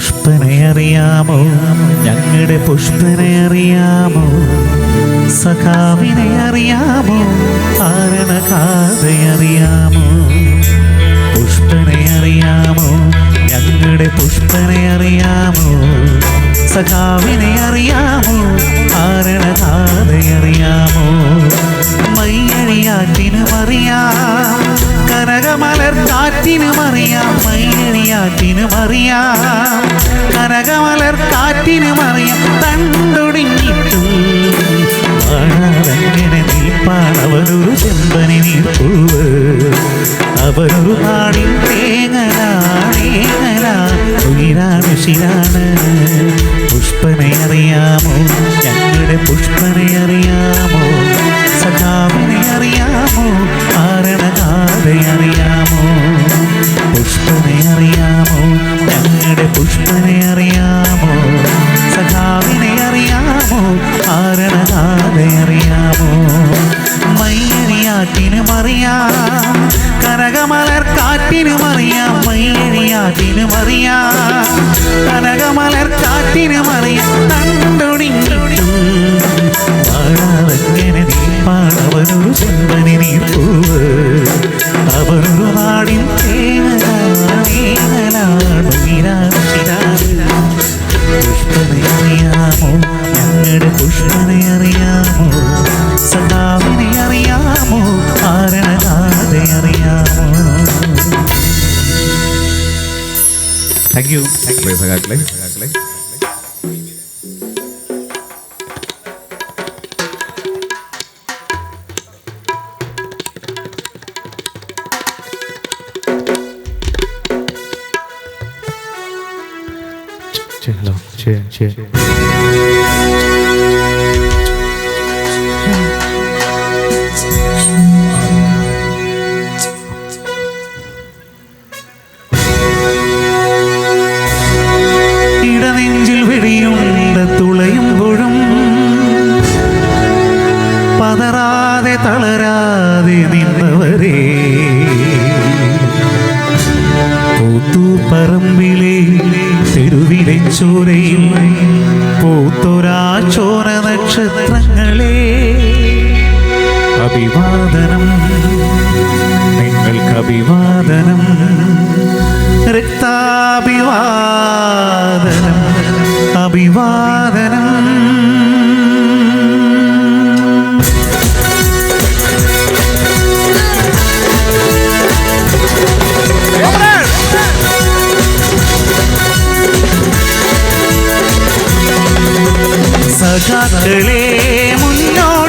പുഷ്പനെ അറിയാമോ? ഞങ്ങളുടെ പുഷ്പനെ അറിയാമോ? സഖാവിനെ അറിയാമോ? ആരണകാതെ അറിയാമോ? പുഷ്പനെ അറിയാമോ? ഞങ്ങളുടെ പുഷ്പനെ അറിയാമോ? സഖാവിനെ അറിയാമോ? ആരണകാതെ അറിയാമോ? മയ്യഴിയാറ്റിനും അറിയാം. കനകമലർ കാറ്റിനും അറിയാം. മയ്യഴിയാറ്റിനും അറിയാം. കനകമലർ കാറ്റിന് മറിയ തണ്ടൊടിഞ്ഞിട്ടും കാണാതെങ്ങനെ നിൽപ്പാണവനൊരു ചെമ്പനി നീർപ്പൂവ്. അവരൊരു നാടിൻ തേങ്ങലാണേങ്ങലാ ഉയിരാണ് ശിരാണ് പുഷ്പനെ അറിയാമോ അറിയാം. കനകമലർ കാറ്റിനും അറിയാം. മയ്യരിയാറ്റിനും അറിയാം. കനകമലർ കാറ്റിനും അറിയാം. തണ്ടൊടിഞ്ഞിട്ടും വാഴാതെങ്ങനെ നീപ്പാണവനൊരു ചെമ്പനി നീർപ്പൂവ് അവനൊരു നാടിൻ തേങ്ങലാണേങ്ങലാണ് താങ്ക് യു പ്രിയ സഖാക്കളെ സഖാക്കളെ ഹലോ ശരി തളരാതെ നിന്നവരെ. പറമ്പിലെ തെരുവിലെ ചോരയിൽ പൂത്തൊരാ ചോര നക്ഷത്രങ്ങളെ. അഭിവാദനം നിങ്ങൾക്ക് അഭിവാദനം സഖാക്കളെ മുന്നോട്ട്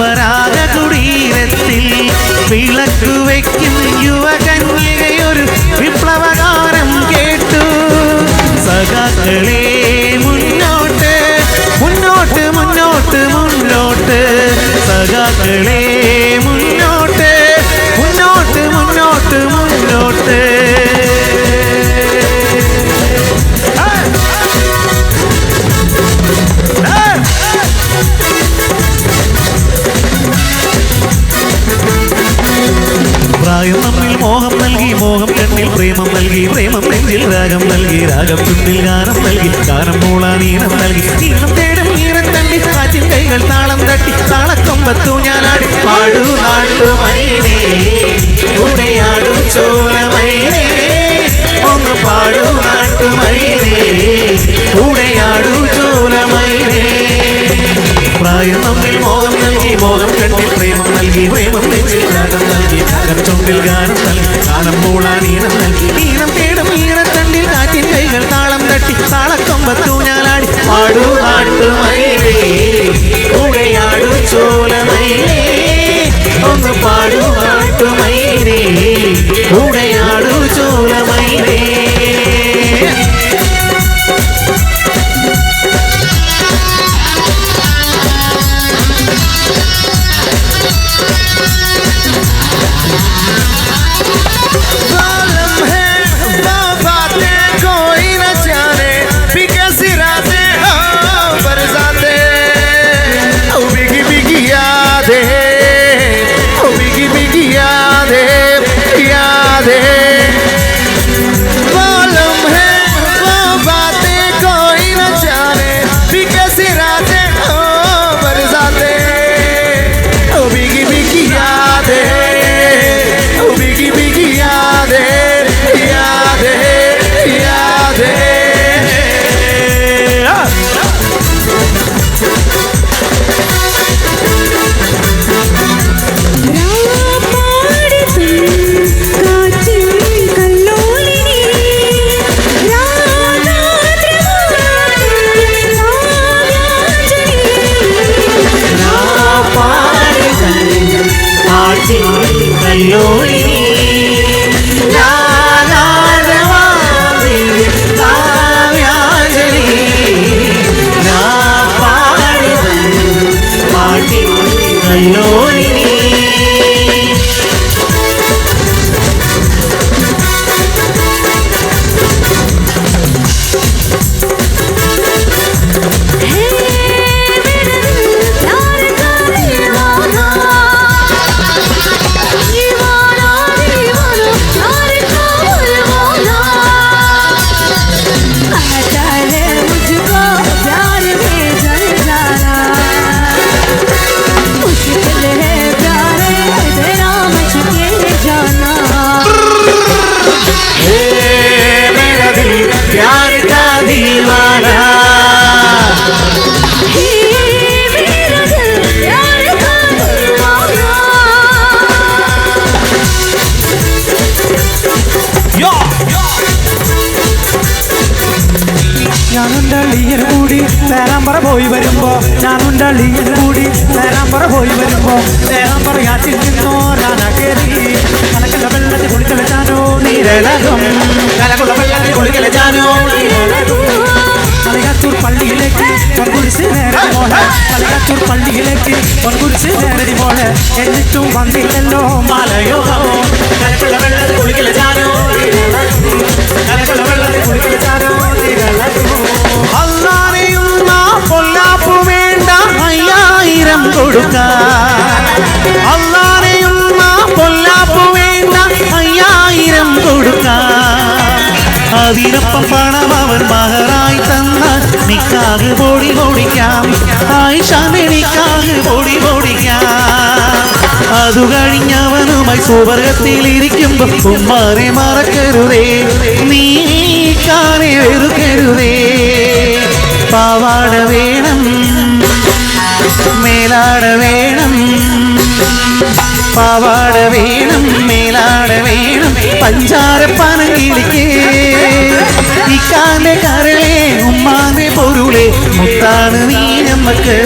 പത്മപരാഗ കുടീരത്തിൽ വിളക്കു വയ്ക്കും യുവകന്യകയൊരു വിപ്ലവകാരം കേട്ടു. സഖാക്കളെ മുന്നോട്ട് മുന്നോട്ട് മുന്നോട്ട് മുന്നോട്ട്. സഖാക്കളെ നൽകി ചുണ്ടിൽ ഗാനം നൽകി ഗാനം മൂളാൻ ഈണം നൽകി. നീളം തേടും നീളം തള്ളി കാറ്റിൻ കൈകൾ താളം തട്ടി താളക്കൊമ്പത്തു ഞാനാടി. പാടു നാട്ടുമൈനേ ഉടയാടും ചോലമൈനേ ഒന്ന് പാടു നാട്ടുമൈനേ ഉടയാടു ചോലമൈനേ പ്രായം നമ്മിൽ മോഹം നൽകി മോഹം കണ്ടിൽ പ്രേമം നൽകി പ്രേമം നെഞ്ചിൽ രാഗം നൽകി രാഗം ചുണ്ടിൽ ഗാനം നൽകി ഗാനം മൂളാൻ ഈണം നൽകി. ഈണം തേടും ഈണത്തണ്ടിൽ താളമാട്ടി താളക്കൊമ്പത്തു ഞാലാടി പാടു നാട്ടുമയിലേ ഉടയാടു ചോലമയിലേ ഒന്ന് പാടു നാട്ടുമയിലേ ഉടയാടു ചോലമയിലേ കളികാത്തൂർ പള്ളിയിലേക്ക് പൊൻകുരിശ് നേരടി മോളെ എന്നിട്ടും വന്നില്ലല്ലോ മലയോഹോ കലകുള്ള വെള്ളത്തിൽ കുളിക്കലച്ചാനോ കലകുള്ള വെള്ളത്തിൽ കുളിക്കലച്ചാനോ അല്ലാതെയുന്ന പൊല്ലാപ്പു വേണ്ട അയ്യായിരം കൊടുക്കാൻ അല്ലാതെയുന്ന പൊല്ലാപ്പു വേണ്ട അയ്യായിരം കൊടുക്കാൻ അതിനൊപ്പം പണം അവൻ മഹറായി തന്ന ഓടി ഓടിക്കാം പൊടിക്കാം ആയിഷാന്റെ ഓടി ഓടിക്കാം അതു കഴിഞ്ഞവനുമായി സുവർഗത്തിലിരിക്കുമ്പോ ഉമ്മാരെ മറക്കരുതേ. നീ കാനെ വെറുക്കരുതേ. പാവാട വേണം മേലാട വേണം. പാവാട വേണം മേലാട വേണം. പഞ്ചാര ഈ ഇക്കാന്റെ കരളെ ഉമ്മാന്റെ പൊരുളെ മുത്താണ് നീ നമ്മക്ക്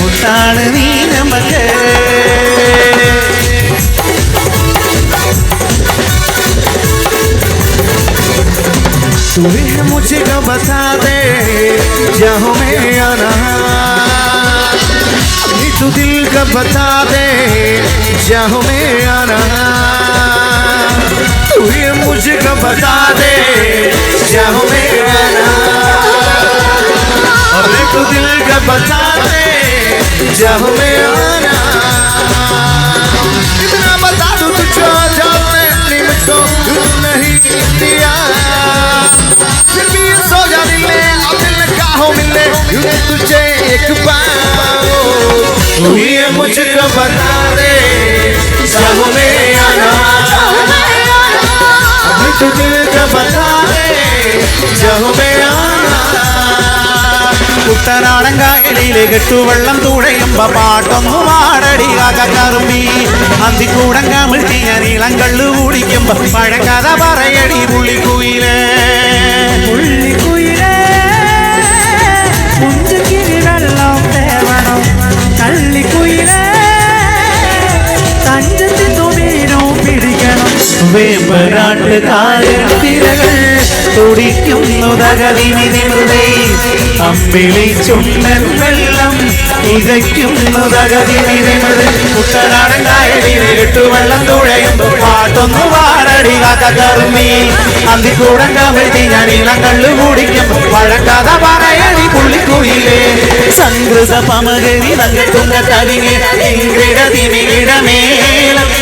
മുത്താണ് നീ നമ്മക്ക് तू ही मुझे को बता दे जहाँ में आना अभी तू दिल का बता दे जहाँ में आना तू ही मुझको बता दे श्याम मेरा नाम। दिल का बता दे श्याम तू दिल का बता दे जहो मेरा കുട്ടനാടൻ കായലിലെ കെട്ടുവെള്ളം തുഴയുമ്പ പാട്ടൊന്നും ആടടി കാക്കറുമ്പി അന്തിക്കൂടൻ കമിഴ്ത്തിയ നീളം കള്ളു കുടിക്കുമ്പ പഴക്കഥ പറയടി പുള്ളിക്കുയിലേ പുള്ളിക്കുയിലേ മുഞ്ചുക്കിരി വെള്ളം തേവണം കള്ളിക്കുയിലേ വേമ്പനാട്ടുകാരൻ തിരകൾ തുടിക്കുന്നു തകതിനിധി അമ്പിളി ചുണ്ടൻ വെള്ളം ഇതയ്ക്കുന്നു തകതിനിധി കുട്ടനാടൻ കായലിനെ എട്ടുവെള്ളം തുഴയുമ്പോൾ പാട്ടൊന്നു വാറടി കാക്കറുമീ അന്തിക്കൂടൻ കമഴ്ത്തി ഞാൻ ഇളം കള്ളു കുടിക്കുമ്പോൾ പഴക്കഥ പറയണി പുള്ളിക്കുയിലേ. സംഘൃത പമകരി തങ്കത്തുങ്ക തലിങ്ങി ഇംഗ്രിട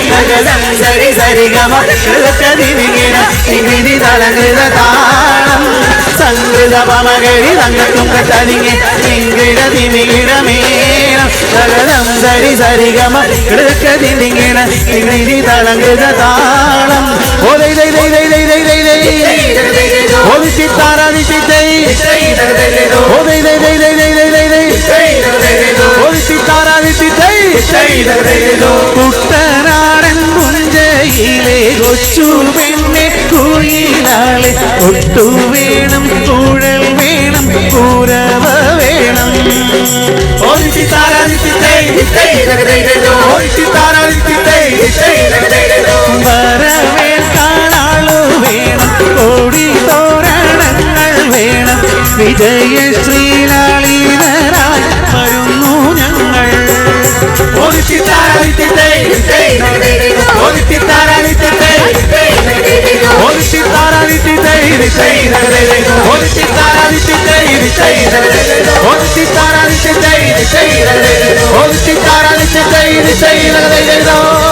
గజ సరి సరి గమకదిగిన నిధి తలగృత తాళం సంగృత పమగడి రంగతుంగ తదిగి నింగిడ తిమిగిడ మేళం గగదం సరి సరి గమ కృకదిగిన నిధి తలగృత తాళం ఓ దై దై దై దై దై దై దై దై ఓదిసి తారాదిసి దై ఓ దై దై దై దై దై దై దై దై ఓదిసి తారాదిసి దై పుట్ట കുയിലേ കൊച്ചു പെണ്ണെ കുയിലാളെ ഒട്ടു വേണം കൂഴൽ വേണം കൂരവ വേണം. ഓരിത്തി താരാരിത്തി വരവേൽക്കാളു വേണം ഓടി തോരണങ്ങൾ വേണം. വിജയ ശ്രീലാളീതരായി വരുന്നു ഞങ്ങൾ. ഓരിത്തി താരാരിത്തി తారా నిత్య దై నిత్య దై నిత్య దై